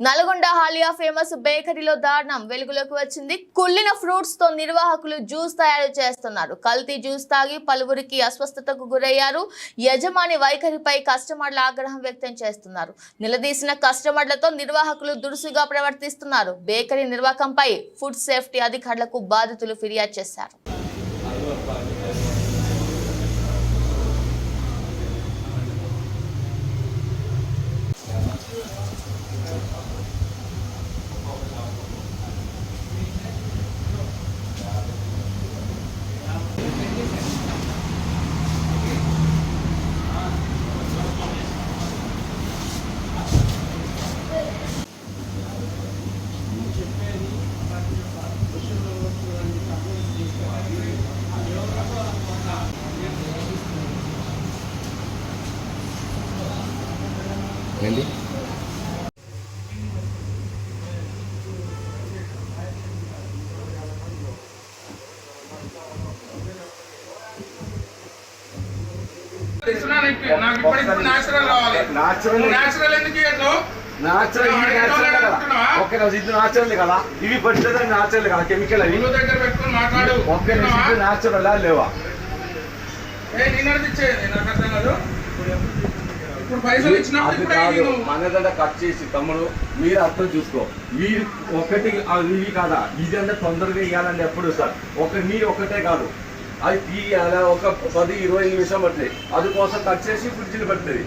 Nalgonda Haliya famous బేకరీలో దారుణం వెలుగులోకి వచ్చింది. కుళ్ళిన ఫ్రూట్స్తో నిర్వాహకులు జ్యూస్ తయారు చేస్తున్నారు. కల్తీ జ్యూస్ తాగి పలువురికి అస్వస్థతకు గురయ్యారు. యజమాని వైఖరిపై కస్టమర్ల ఆగ్రహం వ్యక్తం చేస్తున్నారు. నిలదీసిన కస్టమర్లతో నిర్వాహకులు దురుసుగా ప్రవర్తిస్తున్నారు. బేకరీ నిర్వాహకంపై ఫుడ్ సేఫ్టీ అధికారులకు బాధితులు ఫిర్యాదు చేశారు. అనుకుంటున్నావా? ఓకే రోజు ఇది నాచురల్ కదా. ఇవి పట్టిన నాచురల్ కదా కెమికల్ అవి. దగ్గర పెట్టుకొని మాట్లాడు. ఒకే రోజు నాచురల్ లేవా? నేను అర్థం కాదు. పైసలు అది కాదు. మనదంతా కట్ చేసి తమ్ముడు మీరు అర్థం చూసుకో. మీరు ఒకటి ఇవి కాదా? ఇది అంటే తొందరగా ఇవ్వాలంటే ఎప్పుడు సార్? ఒక మీరు ఒకటే కాదు. అది తీయాల? ఒక పది ఇరవై నిమిషం పడుతుంది అది కోసం కట్ చేసి ఫ్రిడ్జ్లో పెడుతుంది.